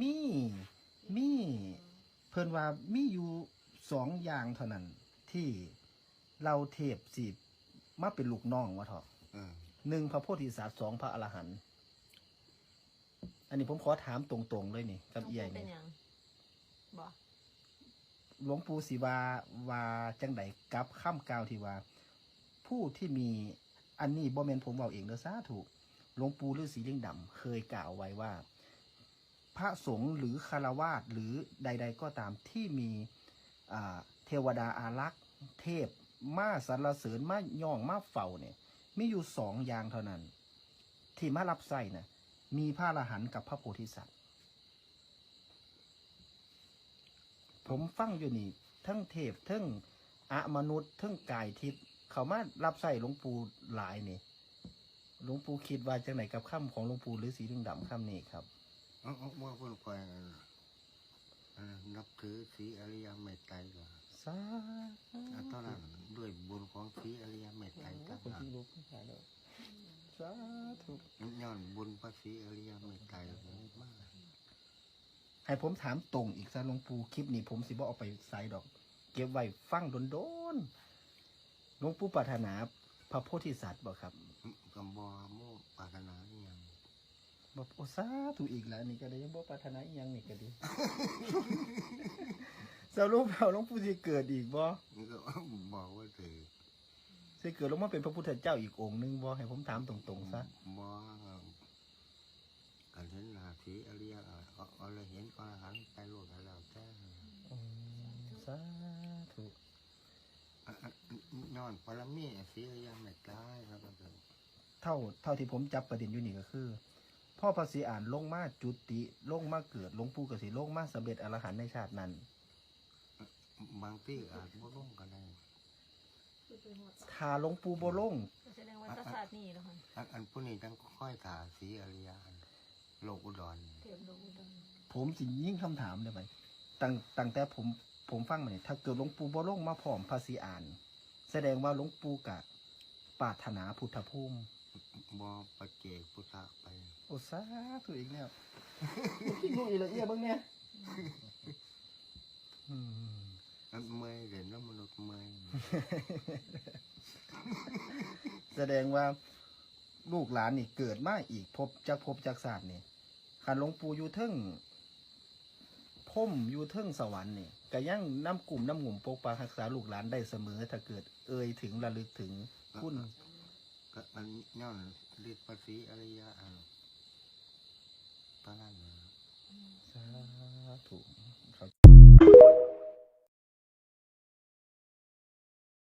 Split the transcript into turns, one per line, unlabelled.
มีมีเพิ่นว่ามีอยู่สองอย่างเท่านั้น ที่เราเทพสิมาเป็นลูกน้องวะเถอะ
เออ
หนึ่งพระโพธิสัตว์สองพระอรหันต์อันนี้ผมขอถามตรงๆเลยนี่กับเอีย
เป็
นี่
นหยังบ่
หลวงปู่ศิวาว่าจังไดกับข้ามกล่าวที่ว่า ผู้ที่มีอันนี้บ่แม่นผมเว้าเองเด้อสาถูกหลวงปู่ฤาษีลิงดำเคยกล่าวไว้ว่า พระสงฆ์หรือคารวาสหรือใด ๆ ก็ตามที่มีเทวดาอารักษ์ เทพมาสรรเสริญมาย่องมาเฝ้าเนี่ยมีอยู่สองอย่างเท่านั้น ที่มารับใส่นะมีพระอรหันต์กับพระโพธิสัตว์ ผมฟังอยู่นี่ทั้งเทพทั้งอะมนุษย์ทั้งกายทิพย์เขามารับใส่หลวงปู่หลายนี่หลวงปู่คิดว่าจังไหนกับค่ำของหลวงปู่ฤาษีลิงดำค่ำนี้ครับ
เอาเอาว่าเพิ่นคอยอันอันนับถือสีอริยเมตไตรเหรอ
สา
อันเท่นั้นด้วยบุญของสีอริยเมตไตรต่างหาก
ที่ลุกขึ้นมาแล้วสาธุ
ย้อนบุญพระศรีอริยเมตไตรมาก
ให้ผมถามตรงอีกซะหลวงปู่คลิปนี้ผมสิบ่เอาไปใส่ดอก เก็บไว้ฟังโดนๆหลวงปู่ปรารถนาพระโพธิสัตว์บ่ครับ
กับบอโมปรารถนา อหย่าง
บ่โอสาธุอีกแล้วนี่ก็ได้ยังบ่ปรารถนาอีหยังนี่ก็ดีสรุปแล้วหลวงปู่สิเกิดอีกบ่
นี่ก็บอกว่าถือ
สิเกิดลงมาเป็นพระพุทธเจ้าอีกองค์หนึงบ่ให้ผมถามตรงๆซะ
บอกันเห็นหนาสีอริยเอาเอาเลยเห็นอรหันต์ไปโลดแล้วแต่
อืมสาธุ
อะอะย้อนปรมีสีอริยเมตไตรครับก็คือ
เท่าเท่าที่ผมจับประเด็นอยู่นี่ก็คือ พ่อพระศรีอานลงมาจุติลงมาเกิดหลวงปู่ก็สิลงมาสำเร็จอรหันต์ในชาตินั้น
บางที่อาจบ่ลงกันได้
ถ้าหลวงปู่บ่ลง
แสดงว่าศาสตร์นี่แล้วค่ะ
อันอันผู้นี้จังค่อยถาสีอริยอันโลกอุดร
เทพดวงอุดร
ผมสิยิ่งคำถามได้ไหมตั้งตั้งแต่ผมผมฟังมาเนี่ยถ้าเกิดหลวงปู่บ่ลงมาพร้อมพระศรีอาน แสดงว่าหลวงปู่กะปรารถนาพุทธภูมิ
บอปัจเจกพุทธะไป
โอ้สาธุอีกแล้วคิดดูอีกละเอียดบ้างเนี่ยอืม
อันเมอยเห็นแล้วมนุษย์เมอย
แสดงว่าลูกหลานนี่เกิดมาอีกพบจากพบจากศาสตร์นี่ขันหลวงปู่อยู่เทึ่งพ่มอยู่เทึ่งสวรรค์นี่ก็ยังน้ำกลุ่มน้ำหงุ่มปกปักรักษาลูกหลานได้เสมอ ถ้าเกิดเอ่ยถึงระลึกถึงคุณ
ก็อันย้อนฤทธิ์ภาษีอริยะอันต อนนั้นนะ
สาธุ